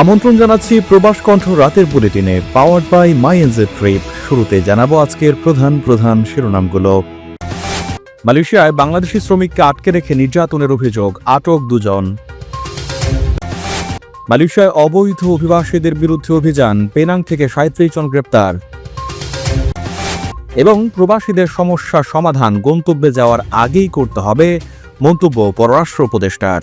আমন্ত্রণ জানাচ্ছি প্রবাস কণ্ঠ রাতের বুলেটিনে powered by my NJ trip শুরুতে জানাব আজকের প্রধান প্রধান শিরোনামগুলো। মালয়েশিয়ায় বাংলাদেশি শ্রমিককে আটকে রেখে নির্যাতনের অভিযোগ, আটক দুজন। মালয়েশিয়ায় অবৈধ অভিবাসীদের বিরুদ্ধে অভিযান, পেনাং থেকে সাঁত্রিশ জন গ্রেপ্তার। এবং প্রবাসীদের সমস্যা সমাধান, গন্তব্যে যাওয়ার আগেই করতে হবে মন্তব্য পররাষ্ট্র উপদেষ্টার।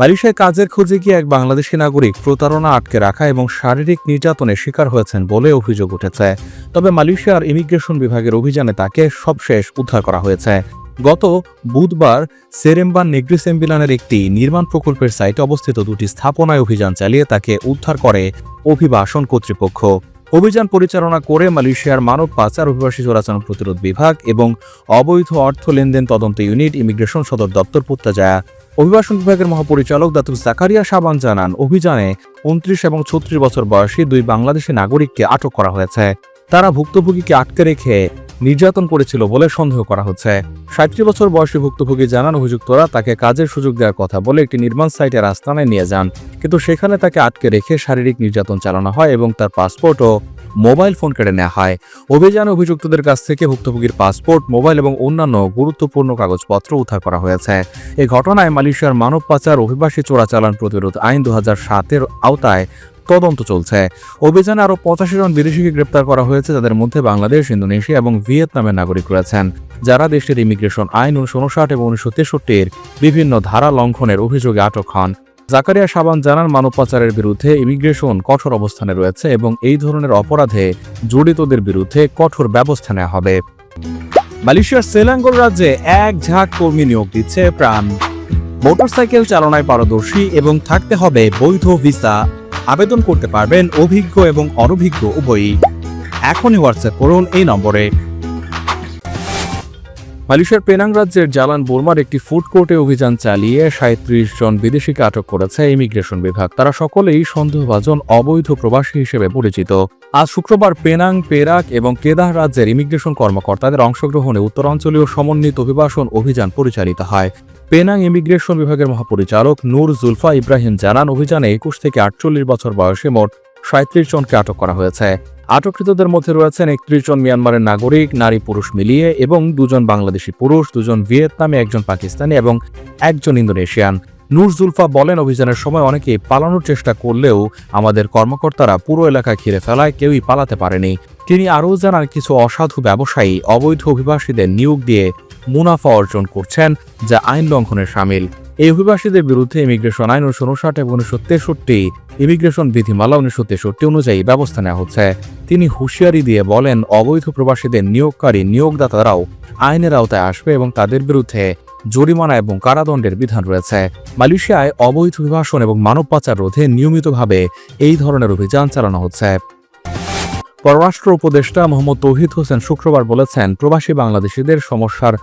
মালয়েশিয়ায় কাজের খোঁজে গিয়ে এক বাংলাদেশি নাগরিক প্রতারণা আটকে রাখা এবং শারীরিক নির্যাতনের শিকার হয়েছেন বলে অভিযোগ উঠেছে। তবে মালয়েশিয়ার ইমিগ্রেশন বিভাগের অভিযানে তাকে সবশেষ উদ্ধার করা হয়েছে। গত বুধবার সেরেম্বান নেগ্রিসেম্বিলানের একটি নির্মাণ প্রকল্পের সাইটে অবস্থিত দুটি স্থাপনায় অভিযান চালিয়ে তাকে উদ্ধার করে অভিবাসন কর্তৃপক্ষ। অভিযান পরিচালনা করে মালয়েশিয়ার মানব পাচার অভিবাসী চোরাচালান প্রতিরোধ বিভাগ এবং অবৈধ অর্থ লেনদেন তদন্ত ইউনিট ইমিগ্রেশন সদর দপ্তর পুত্তাজায়া অভিবাসন বিভাগের মহাপরিচালক দাতুক জাকারিয়া সাবান জানান, অভিযানে উনত্রিশ এবং ছত্রিশ বছর বয়সী দুই বাংলাদেশি নাগরিককে আটক করা হয়েছে। তারা ভুক্তভোগীকে আটকে রেখে নির্যাতন করেছিল বলে সন্দেহ করা হচ্ছে। ষাটটি বছর বয়সী ভুক্তভোগী জানান, অভিযুক্তরা তাকে কাজের সুযোগ দেওয়ার কথা বলে একটি নির্মাণ সাইটের আস্তানায় নিয়ে যান। কিন্তু সেখানে তাকে আটকে রেখে শারীরিক নির্যাতন চালানো হয় এবং তার পাসপোর্ট ও মোবাইল ফোন কেড়ে নেওয়া হয়। অভিযানে অভিযুক্তদের কাছ থেকে ভুক্তভোগীর পাসপোর্ট, মোবাইল এবং অন্যান্য গুরুত্বপূর্ণ কাগজপত্র উদ্ধার করা হয়েছে। এই ঘটনায় মালয়েশিয়ার মানব পাচার অভিবাসী চোরাচালান প্রতিরোধ আইন দু হাজার সাতের আওতায় তদন্ত চলছে। অভিযানে আরও পঁচাশি জন বিদেশিকে গ্রেপ্তার করা হয়েছে, যাদের মধ্যে বাংলাদেশ, ইন্দোনেশিয়া এবং ভিয়েতনামের নাগরিক রয়েছেন। যারা দেশটির ইমিগ্রেশন আইন উনিশশো উনষাট এবং উনিশশো তেষট্টির বিভিন্ন ধারা লঙ্ঘনের অভিযোগে আটক হন। জাকারিয়া সাবান জানান মানব পাচারের বিরুদ্ধে ইমিগ্রেশন কঠোর অবস্থানে রয়েছে এবং এই ধরনের অপরাধে জড়িতদের বিরুদ্ধে কঠোর ব্যবস্থা নেওয়া হবে। মালয়েশিয়ার সেলাঙ্গোর রাজ্যে এক ঝাঁক কর্মী নিয়োগ দিচ্ছে প্রাণ। মোটরসাইকেল চালনায় পারদর্শী এবং থাকতে হবে বৈধ ভিসা। আবেদন করতে পারবেন অভিজ্ঞ এবং অনভিজ্ঞ উভয়ই। এখনই হোয়াটসঅ্যাপ করুন এই নম্বরে। মালয়েশিয়ার পেনাং রাজ্যের জালান বোরমার একটি ফুড কোর্টে অভিযান চালিয়ে সাঁত্রিশ জন বিদেশিকে আটক করেছে ইমিগ্রেশন বিভাগ। তারা সকলেই সন্দেহভাজন অবৈধ প্রবাসী হিসেবে পরিচিত। আজ শুক্রবার পেনাং, পেরাক এবং কেদাহ রাজ্যের ইমিগ্রেশন কর্মকর্তাদের অংশগ্রহণে উত্তরাঞ্চলীয় সমন্বিত অভিবাসন অভিযান পরিচালিত হয়। পেনাং ইমিগ্রেশন বিভাগের মহাপরিচালক নূর জুলফা ইব্রাহিম জানান, অভিযানে একুশ থেকে আটচল্লিশ বছর বয়সে মোট সাঁত্রিশ জনকে আটক করা হয়েছে। আটককৃতদের মধ্যে রয়েছেন একত্রিশ জন মিয়ানমারের নাগরিক, নারী পুরুষ মিলিয়ে এবং দুজন বাংলাদেশি পুরুষ, দুজন ভিয়েতনামে, একজন পাকিস্তানি এবং একজন ইন্দোনেশিয়ান। নূর জুলফা বলেন, অভিযানের সময় অনেকে পালানোর চেষ্টা করলেও আমাদের কর্মকর্তারা পুরো এলাকা ঘিরে ফেলায়, কেউই পালাতে পারেনি। তিনি আরও জানান, কিছু অসাধু ব্যবসায়ী, অবৈধ অভিবাসীদের নিয়োগ দিয়ে মুনাফা অর্জন করছেন, যা আইন লঙ্ঘনের সামিল। এই অভিবাসীদের বিরুদ্ধে ইমিগ্রেশন আইন উনিশশো উনষাট এবং উনিশশো তেষট্টি ইমিগ্রেশন বিধিমালা উনিশশো তেষট্টি অনুযায়ী ব্যবস্থা নেওয়া হচ্ছে। তিনি হুঁশিয়ারি দিয়ে বলেন, অবৈধ প্রবাসীদের নিয়োগকারী নিয়োগদাতারাও আইনের আওতায় আসবে এবং তাদের বিরুদ্ধে জরিমানা এবং কারাদণ্ডের বিধান রয়েছে। মালয়েশিয়ায় অবৈধ অভিবাসন এবং মানব পাচার রোধে নিয়মিতভাবে এই ধরনের অভিযান চালানো হচ্ছে। পররাষ্ট্র উপদেষ্টা মোহাম্মদ তৌহিদ হোসেন শুক্রবার বলেছেন, প্রবাসী বাংলাদেশিদের সমস্যার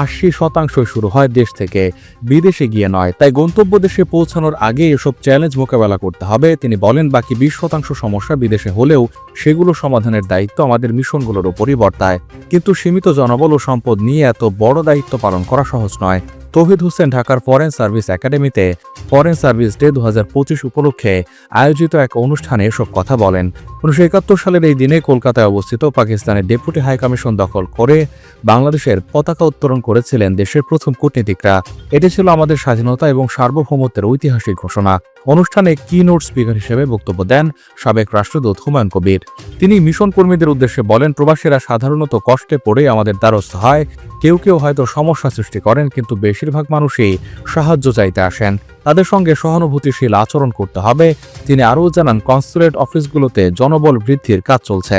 আশি শতাংশই শুরু হয় দেশ থেকে, বিদেশে গিয়ে নয়। তাই গন্তব্য দেশে পৌঁছানোর আগে এসব চ্যালেঞ্জ মোকাবেলা করতে হবে। তিনি বলেন, বাকি বিশ শতাংশ সমস্যা বিদেশে হলেও সেগুলো সমাধানের দায়িত্ব আমাদের মিশনগুলোর ওপরই বর্তায়। কিন্তু সীমিত জনবল ও সম্পদ নিয়ে এত বড় দায়িত্ব পালন করা সহজ নয়। তৌহিদ হোসেন ঢাকার ফরেন সার্ভিস একাডেমিতে ফরেন সার্ভিস ডে দু হাজার পঁচিশ উপলক্ষে আয়োজিত এক অনুষ্ঠানে এসব কথা বলেন। উনিশশো একাত্তর সালের এই দিনে কলকাতায় অবস্থিত পাকিস্তানের ডেপুটি হাইকমিশন দখল করে বাংলাদেশের পতাকা উত্তোলন করেছিলেন দেশের প্রথম কূটনীতিকরা। এটি ছিল আমাদের স্বাধীনতা এবং সার্বভৌমত্বের ঐতিহাসিক ঘোষণা। অনুষ্ঠানে কি নোট স্পিকার হিসেবে বক্তব্য দেন সাবেক রাষ্ট্রদূত হুমায়ুন কবির। তিনি মিশন কর্মীদের উদ্দেশ্যে বলেন, প্রবাসীরা সাধারণত কষ্টে পড়ে আমাদের দ্বারস্থ হয়। কেউ কেউ হয়তো সমস্যা সৃষ্টি করেন, কিন্তু বেশিরভাগ মানুষই সাহায্য চাইতে আসেন। তাদের সঙ্গে সহানুভূতিশীল আচরণ করতে হবে। তিনি আরও জানান কনসুলেট অফিসগুলোতে জনবল বৃদ্ধির কাজ চলছে।